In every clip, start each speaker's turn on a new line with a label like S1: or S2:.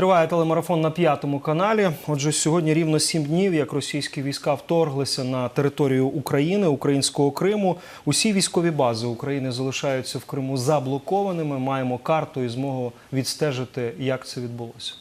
S1: Триває телемарафон на п'ятому каналі. Отже, сьогодні рівно сім днів, як російські війська вторглися на територію України, українського Криму. Усі військові бази України залишаються в Криму заблокованими. Маємо карту і змогу відстежити, як це відбулося.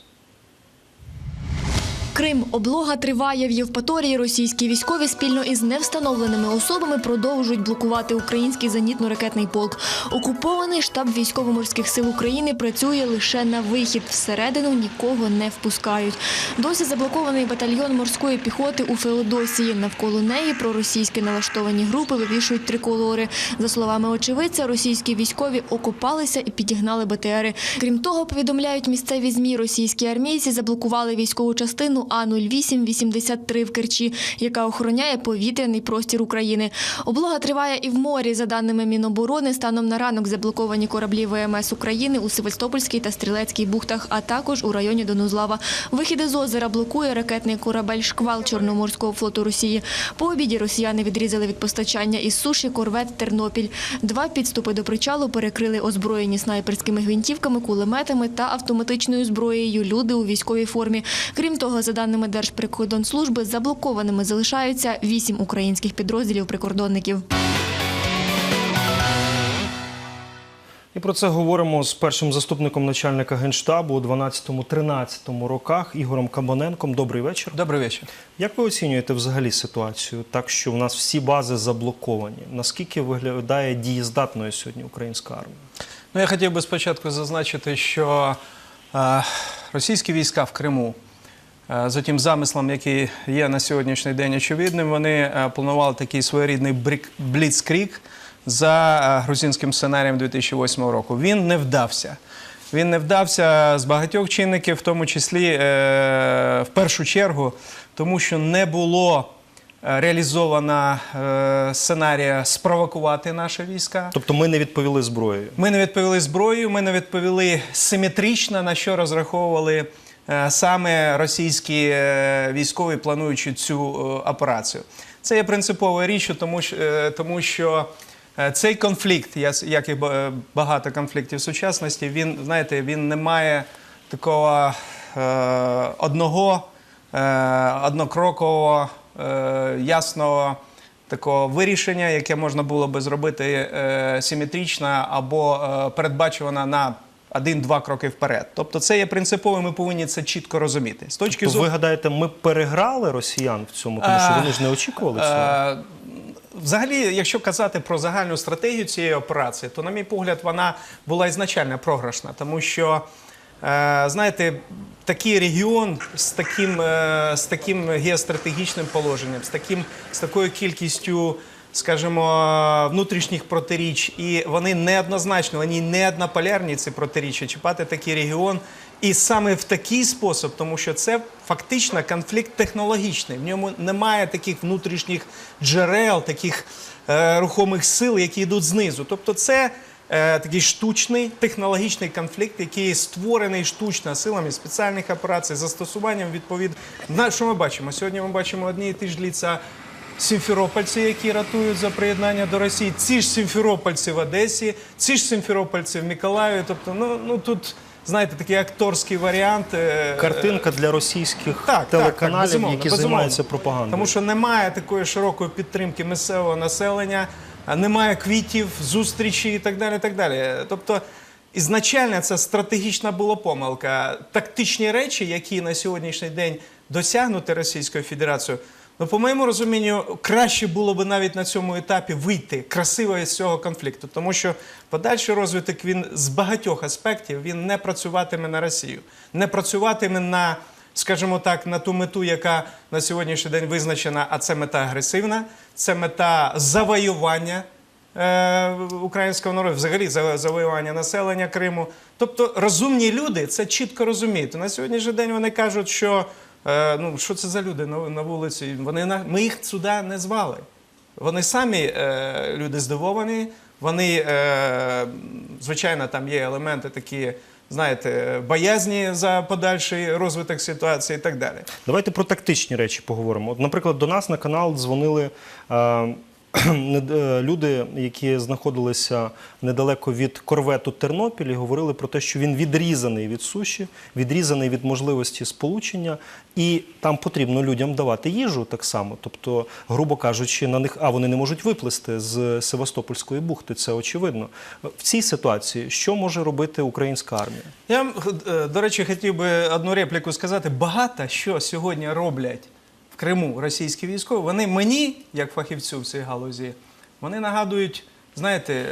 S2: Крим облога триває в Євпаторії. Російські військові спільно із невстановленими особами продовжують блокувати український зенітно-ракетний полк. Окупований штаб військово-морських сил України працює лише на вихід. Всередину нікого не впускають. Досі заблокований батальйон морської піхоти у Феодосії. Навколо неї проросійські налаштовані групи вивішують триколори. За словами очевидця, російські військові окопалися і підігнали БТРи. Крім того, повідомляють місцеві змі, російські армійці заблокували військову частину А-0883 в Керчі, яка охороняє повітряний простір України. Облога триває і в морі. За даними Міноборони, станом на ранок заблоковані кораблі ВМС України у Севастопольській та Стрілецькій бухтах, а також у районі Донузлава. Вихіди з озера блокує ракетний корабель «Шквал» Чорноморського флоту Росії. По обіді росіяни відрізали від постачання із суші корвет «Тернопіль». Два підступи до причалу перекрили озброєні снайперськими гвинтівками, кулеметами та автоматичною зброєю люди у військовій формі. Крім того, за даними Держприкордонслужби, заблокованими залишаються вісім українських підрозділів прикордонників.
S1: І про це говоримо з першим заступником начальника генштабу у 12-13 роках Ігорем Кабаненком. Добрий вечір.
S3: Добрий вечір.
S1: Як ви оцінюєте взагалі ситуацію, так що в нас всі бази заблоковані? Наскільки виглядає дієздатною сьогодні українська армія?
S3: Ну, я хотів би спочатку зазначити, що е, російські війська в Криму, за тим замислом, який є на сьогоднішній день очевидним, вони е, планували такий своєрідний бліцкрік за е, грузинським сценарієм 2008 року. Він не вдався. Він не вдався з багатьох чинників, в тому числі е, в першу чергу, тому що не було е, реалізована е, сценарія спровокувати наші війська.
S1: Тобто ми не відповіли зброєю.
S3: Ми не відповіли зброєю, ми не відповіли симетрично, на що розраховували е, саме російські е, військові, плануючи цю е, операцію. Це є принципова річ, тому е, тому що е, цей конфлікт, як і багато конфліктів сучасності, він, знаєте, він не має такого е, одного, е, однокрокового, е, ясного такого вирішення, яке можна було би зробити е, симетрично або е, передбачувано на один-два кроки вперед. Тобто це є принципово, ми повинні це чітко розуміти. З точки
S1: То
S3: зору
S1: ви гадаєте, ми переграли росіян в цьому, тому що вони ж не очікували цього.
S3: Е, Взагалі, якщо казати про загальну стратегію цієї операції, то, на мій погляд, вона була ізначально програшна, тому що, е, знаєте, такий регіон з таким, е, з таким геостратегічним положенням, з, таким, з такою кількістю, скажімо, внутрішніх протиріч, і вони неоднозначно, вони не однополярні ці протиріччя, чіпати такий регіон. І саме в такий спосіб, тому що це фактично конфлікт технологічний. В ньому немає таких внутрішніх джерел, таких е, рухомих сил, які йдуть знизу. Тобто, це е, такий штучний технологічний конфлікт, який створений штучно силами спеціальних операцій, застосуванням відповідно. На що ми бачимо? Сьогодні ми бачимо одні і ті ж ліца Сімферопольці, які ратують за приєднання до Росії, ці ж Сімферопольці в Одесі, ці ж Сімферопольці в Миколаєві. Тобто, ну, ну тут, знаєте, такий акторський варіант. е,
S1: Картинка для російських
S3: так, так,
S1: телеканалів,
S3: безумовно,
S1: які
S3: безумовно.
S1: займаються пропагандою.
S3: Тому що немає такої широкої підтримки місцевого населення, немає квітів, зустрічі і так далі. і так далі. Тобто, ізначально це стратегічна була помилка. Тактичні речі, які на сьогоднішній день досягнуті Російською Федерацією, ну, по моєму розумінню, краще було би навіть на цьому етапі вийти красиво із цього конфлікту, тому що подальший розвиток він з багатьох аспектів він не працюватиме на Росію, не працюватиме на скажімо так, на ту мету, яка на сьогоднішній день визначена, а це мета агресивна, це мета завоювання е, українського народу, взагалі за- завоювання населення Криму. Тобто розумні люди це чітко розуміють. На сьогоднішній день вони кажуть, що ну, що це за люди на, на вулиці? Вони, на- ми їх сюди не звали. Вони самі е, люди здивовані. Вони, е, звичайно, там є елементи такі, знаєте, боязні за подальший розвиток ситуації і так далі.
S1: Давайте про тактичні речі поговоримо. От, наприклад, до нас на канал дзвонили е, е, люди, які знаходилися недалеко від корвету Тернопіль, говорили про те, що він відрізаний від суші, відрізаний від можливості сполучення, і там потрібно людям давати їжу так само. Тобто, грубо кажучи, на них а вони не можуть виплисти з Севастопольської бухти. Це очевидно. В цій ситуації що може робити українська армія?
S3: Я, е, до речі, хотів би одну репліку сказати. Багато що сьогодні роблять Криму російські військові. Вони мені, як фахівцю в цій галузі, вони нагадують, знаєте, е,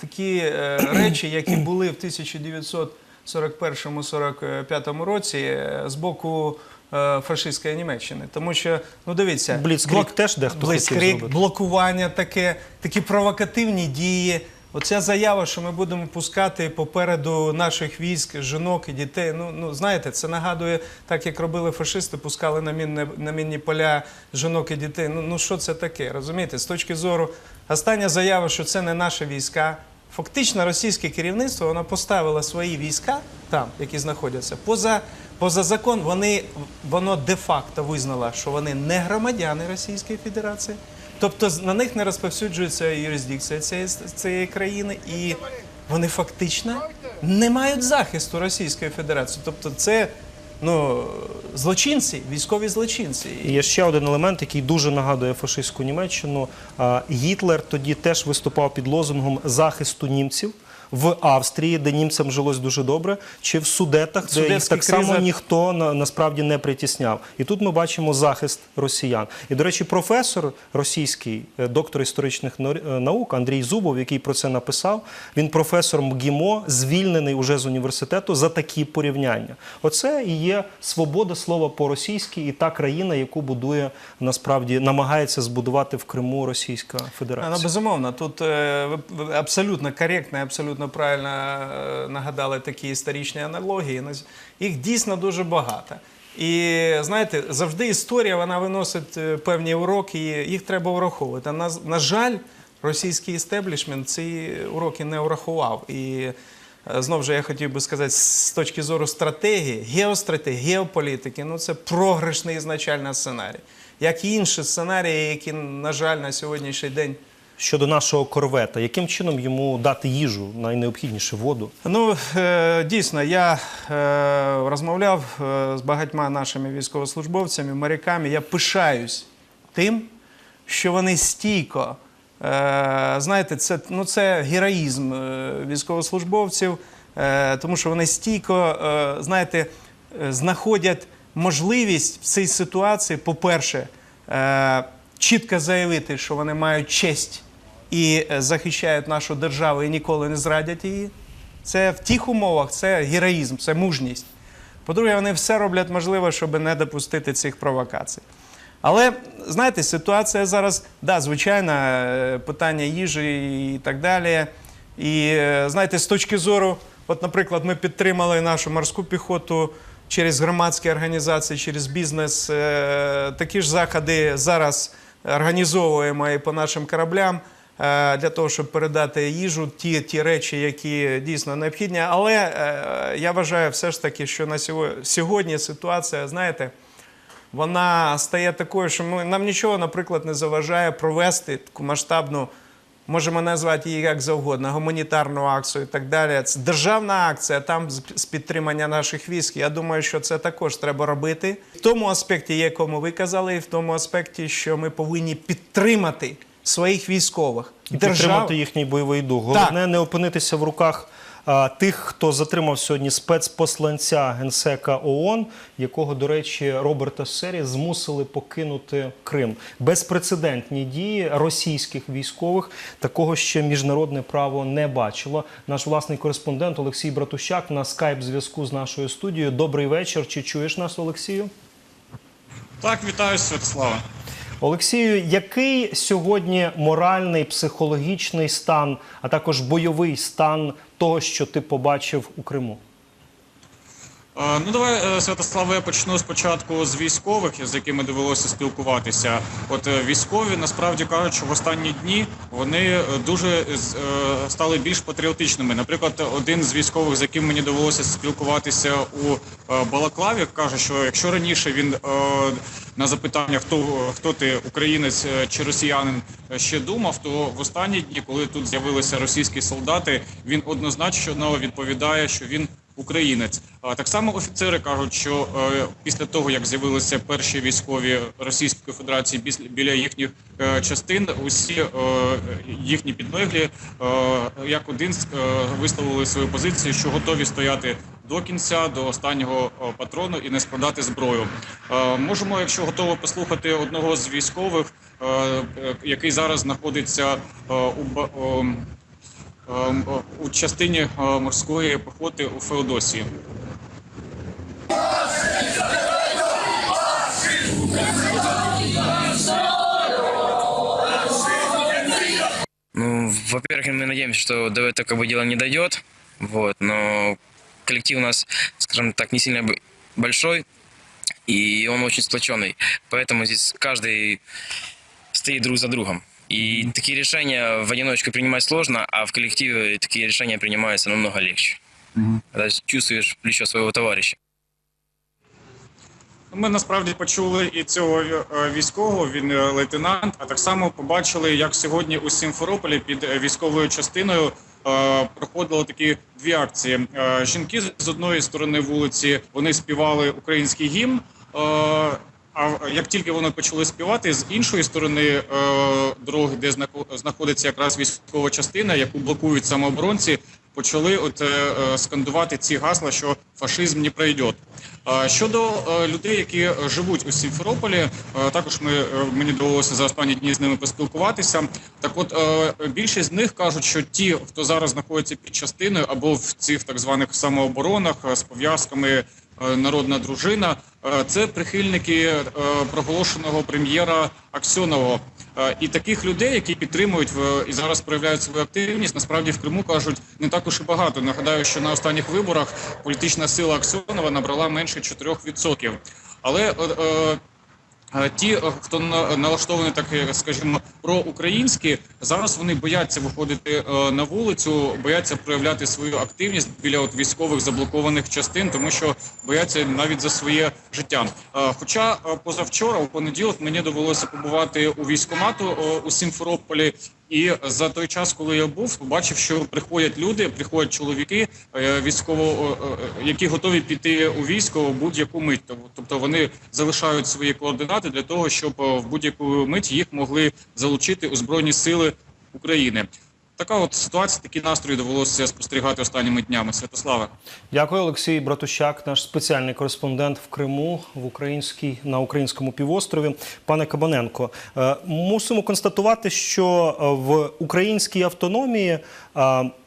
S3: такі е, речі, які були в 1941-45 році е, з боку фашистської Німеччини. Тому що, ну дивіться,
S1: Бліцкриг теж дехто хотів зробити.
S3: блокування таке, такі провокативні дії. Оця заява, що ми будемо пускати попереду наших військ жінок і дітей. Ну, ну знаєте, це нагадує, так як робили фашисти, пускали на мінне, на мінні поля жінок і дітей. Ну, ну що це таке? Розумієте? З точки зору, остання заява, що це не наші війська. Фактично, російське керівництво воно поставило свої війська там, які знаходяться, поза, поза закон. Вони воно де-факто визнало, що вони не громадяни Російської Федерації. Тобто на них не розповсюджується юрисдикція цієї, цієї країни, і вони фактично не мають захисту Російської Федерації. Тобто, це ну, злочинці, військові злочинці.
S1: І Є ще один елемент, який дуже нагадує фашистську Німеччину. Гітлер тоді теж виступав під лозунгом захисту німців. В Австрії, де німцям жилось дуже добре, чи в Судетах, де їх так само ніхто на, насправді не притісняв. І тут ми бачимо захист росіян. І, до речі, професор російський, е, доктор історичних е, наук Андрій Зубов, який про це написав, він професор МГІМО, звільнений уже з університету за такі порівняння. Оце і є свобода слова по-російськи, і та країна, яку будує насправді намагається збудувати в Криму Російська Федерація.
S3: безумовно, тут е, абсолютно коректно, і абсолютно правильно е, нагадали такі історичні аналогії. Їх дійсно дуже багато. І знаєте, завжди історія вона виносить е, певні уроки, і їх треба враховувати. На, на жаль, російський істеблішмент ці уроки не врахував. І е, знов же я хотів би сказати, з точки зору стратегії, геостратегії, геополітики, ну це програшний ізначально сценарій. Як і інші сценарії, які, на жаль, на сьогоднішній день
S1: Щодо нашого корвета, яким чином йому дати їжу, найнеобхідніше воду?
S3: Ну, е, дійсно, я е, розмовляв е, з багатьма нашими військовослужбовцями, моряками. Я пишаюсь тим, що вони стійко. Знаєте, це, ну, це героїзм військовослужбовців, тому що вони стійко, знаєте, знаходять можливість в цій ситуації, по-перше, чітко заявити, що вони мають честь і е, захищають нашу державу і ніколи не зрадять її. Це в тих умовах це героїзм, це мужність. По-друге, вони все роблять можливе, щоб не допустити цих провокацій. Але знаєте, ситуація зараз, да, звичайно, е, питання їжі і так далі. І е, знаєте, з точки зору, от, наприклад, ми підтримали нашу морську піхоту через громадські організації, через бізнес. Такі ж заходи зараз організовуємо і по нашим кораблям для того, щоб передати їжу, ті, ті речі, які дійсно необхідні. Але е, я вважаю все ж таки, що на сьогодні, ситуація, знаєте, вона стає такою, що ми, нам нічого, наприклад, не заважає провести таку масштабну, можемо назвати її як завгодно, гуманітарну акцію і так далі. Це державна акція там з підтримання наших військ. Я думаю, що це також треба робити. В тому аспекті, якому ви казали, і в тому аспекті, що ми повинні підтримати своїх військових.
S1: І підтримати їхній бойовий дух. Головне не опинитися в руках а, тих, хто затримав сьогодні спецпосланця генсека ООН, якого, до речі, Роберта Сері змусили покинути Крим. Безпрецедентні дії російських військових такого ще міжнародне право не бачило. Наш власний кореспондент Олексій Братущак на скайп зв'язку з нашою студією. Добрий вечір. Чи чуєш нас, Олексію?
S4: Так, вітаю, Святослава.
S1: Олексію, який сьогодні моральний, психологічний стан, а також бойовий стан того, що ти побачив у Криму?
S4: Е, Ну, давай, е, Святославе, почну спочатку з військових, з якими довелося спілкуватися. От е, військові насправді кажуть, що в останні дні вони дуже стали більш патріотичними. Наприклад, один з військових, з яким мені довелося спілкуватися у Балаклаві, каже, що якщо раніше він на запитання, хто, хто ти українець чи росіянин, ще думав, то в останні дні, коли тут з'явилися російські солдати, він однозначно відповідає, що він українець. А так само офіцери кажуть, що е, після того як з'явилися перші військові Російської Федерації біля їхніх е, частин, усі е, їхні підлеглі як один е, висловили свою позицію, що готові стояти до кінця, до останнього патрону і не складати зброю. Можемо, якщо готово, послухати одного з військових, який зараз знаходиться у у частині е, морської піхоти у Феодосії.
S5: Ну, во-первых, мы надеемся, что до этого как бы дело не дойдет, вот, но коллектив у нас, скажем так, не сильно б- большой, и он очень сплоченный, поэтому здесь каждый стоит друг за другом. И такие решения в одиночку принимать сложно, а в коллективе такие решения принимаются намного легче. Когда чувствуешь плечо своего товарища.
S4: Ми насправді почули і цього е, військового, він е, лейтенант. А так само побачили, як сьогодні у Сімферополі під е, військовою частиною проходили такі дві акції. Жінки з- з одної сторони вулиці вони співали український гімн. А як тільки вони почали співати, з іншої сторони е, дороги, де знаходиться якраз військова частина, яку блокують самооборонці, почали от е, е, скандувати ці гасла, що фашизм не пройде. Щодо людей, які живуть у Сімферополі, також ми мені довелося за останні дні з ними поспілкуватися. Так, от більшість з них кажуть, що ті, хто зараз знаходиться під частиною або в цих так званих самооборонах з пов'язками народна дружина, е, це прихильники е, проголошеного прем'єра Аксьонова. Е, І таких людей, які підтримують і зараз проявляють свою активність, насправді в Криму кажуть не також і багато. Нагадаю, що на останніх виборах політична сила Аксьонова набрала менше 4%. Але е, е, Е, Ті, е, хто на- налаштований, так скажімо, проукраїнські, зараз вони бояться виходити е, на вулицю, бояться проявляти свою активність біля от військових заблокованих частин, тому що бояться навіть за своє життя. Е, Хоча позавчора, у понеділок, мені довелося побувати у військкомату е, у Сімферополі. І за той час, коли я був, побачив, що приходять люди, приходять чоловіки е, військово, е, е, які готові піти у військо в будь-яку мить. Тобто вони залишають свої координати для того, щоб в будь-яку мить їх могли залучити у збройні сили України. Така от ситуація, такі настрої довелося спостерігати останніми днями. Святославе.
S1: Дякую, Олексій Братущак, наш спеціальний кореспондент в Криму в українській на українському півострові. Пане Кабаненко, е, мусимо констатувати, що е, в українській автономії е,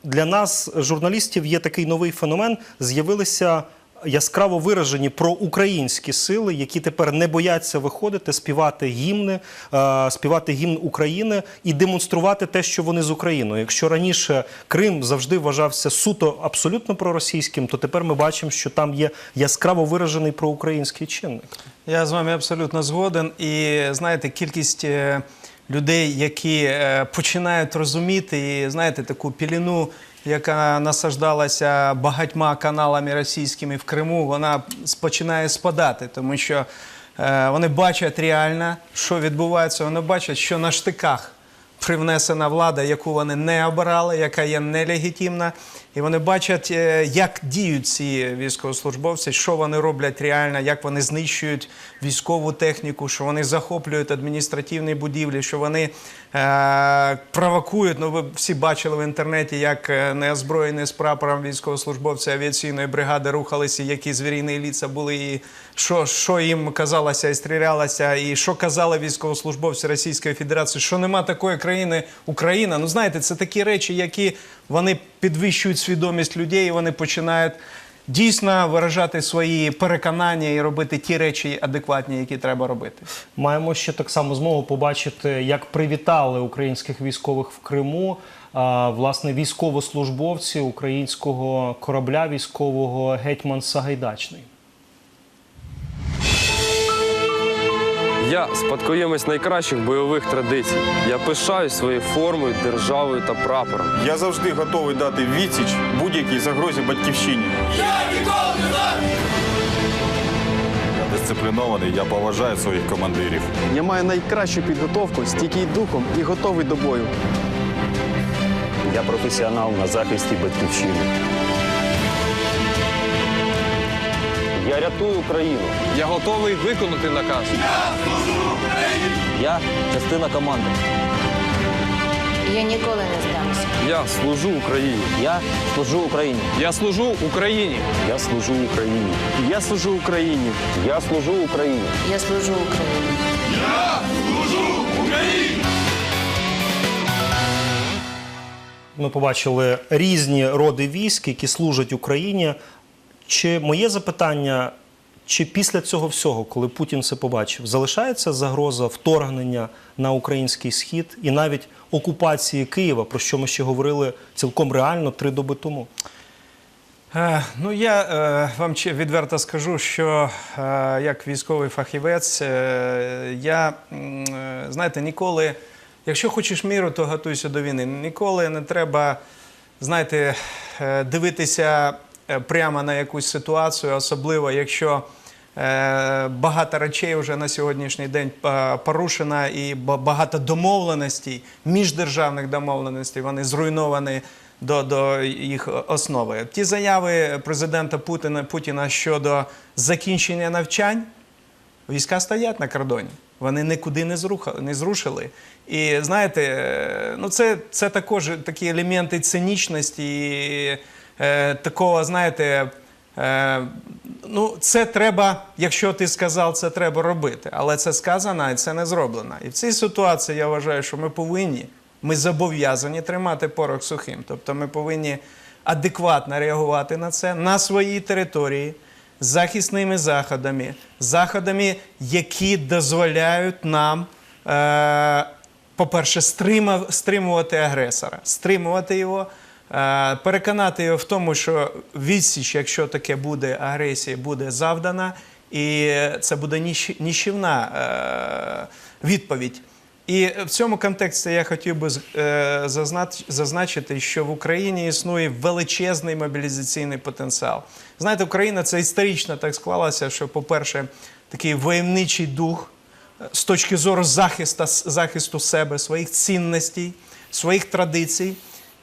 S1: для нас, журналістів, є такий новий феномен. З'явилися яскраво виражені проукраїнські сили, які тепер не бояться виходити, співати гімни, е, співати гімн України і демонструвати те, що вони з Україною. Якщо раніше Крим завжди вважався суто абсолютно проросійським, то тепер ми бачимо, що там є яскраво виражений проукраїнський чинник.
S3: Я з вами абсолютно згоден. І знаєте, кількість е, людей, які е, починають розуміти, і знаєте, таку піліну, яка насаждалася багатьма каналами російськими в Криму, вона починає спадати, тому що е, вони бачать реально, що відбувається, вони бачать, що на штиках привнесена влада, яку вони не обирали, яка є нелегітимна. І вони бачать, е, як діють ці військовослужбовці, що вони роблять реально, як вони знищують військову техніку, що вони захоплюють адміністративні будівлі, що вони провокують. Ну, ви всі бачили в інтернеті, як е, неозброєні з прапором військовослужбовці авіаційної бригади рухалися, які звірійні ліца були, і що, що їм казалося і стрілялося, і що казали військовослужбовці Російської Федерації, що нема такої країни Україна. Ну знаєте, це такі речі, які вони підвищують свідомість людей, і вони починають дійсно виражати свої переконання і робити ті речі адекватні, які треба робити.
S1: Маємо ще так само змогу побачити, як привітали українських військових в Криму власне військовослужбовці українського корабля військового гетьман Сагайдачний.
S6: Я спадкоємець найкращих бойових традицій. Я пишаюсь своєю формою, державою та прапором.
S7: Я завжди готовий дати відсіч будь-якій загрозі батьківщині. Я дисциплінований, я поважаю своїх командирів.
S8: Я маю найкращу підготовку, стійкий духом і готовий до бою.
S9: Я професіонал на захисті батьківщини. Я рятую Україну.
S6: Я готовий виконати наказ.
S9: Я служу Україні! Я частина команди.
S10: Я ніколи не здамся.
S6: Я служу Україні.
S9: Я служу Україні.
S6: Я служу Україні.
S9: Я служу Україні.
S8: Я служу Україні.
S9: Я служу Україні.
S10: Я служу Україні.
S1: Ми побачили різні роди військ, які служать Україні. Чи моє запитання, чи після цього всього, коли Путін це побачив, залишається загроза вторгнення на український схід і навіть окупації Києва, про що ми ще говорили цілком реально три доби тому?
S3: Е, Ну, я е, вам відверто скажу, що е, як військовий фахівець, е, я, е, знаєте, ніколи, якщо хочеш міру, то готуйся до війни. Ніколи не треба, знаєте, е, дивитися прямо на якусь ситуацію, особливо якщо е, багато речей вже на сьогоднішній день е, порушено і багато домовленостей, міждержавних домовленостей, вони зруйновані до, до їх основи. Ті заяви президента Путіна, Путіна щодо закінчення навчань, війська стоять на кордоні. Вони нікуди не, зруха, не зрушили. І знаєте, е, ну це, це також такі елементи цинічності і е, такого, знаєте, е, ну це треба, якщо ти сказав, це треба робити. Але це сказано і це не зроблено. І в цій ситуації я вважаю, що ми повинні, ми зобов'язані тримати порох сухим. Тобто ми повинні адекватно реагувати на це на своїй території захисними заходами, заходами, які дозволяють нам, е, по-перше, стримувати агресора, стримувати його, переконати його в тому, що відсіч, якщо таке буде агресія, буде завдана, і це буде ніщ- ніщівна е, відповідь. І в цьому контексті я хотів би е, зазнач- зазначити, що в Україні існує величезний мобілізаційний потенціал. Знаєте, Україна це історично так склалося, що, по-перше, такий воєнничий дух е, з точки зору захисту, захисту себе, своїх цінностей, своїх традицій,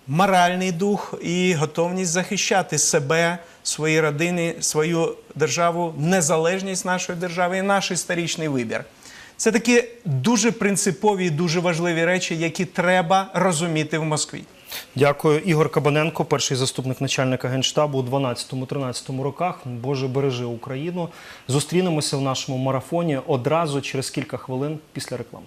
S3: моральний дух і готовність захищати себе, свої родини, свою державу, незалежність нашої держави і наш історичний вибір. Це такі дуже принципові і дуже важливі речі, які треба розуміти в Москві.
S1: Дякую, Ігор Кабаненко, перший заступник начальника генштабу у 12-13 роках. Боже, бережи Україну. Зустрінемося в нашому марафоні одразу через кілька хвилин після реклами.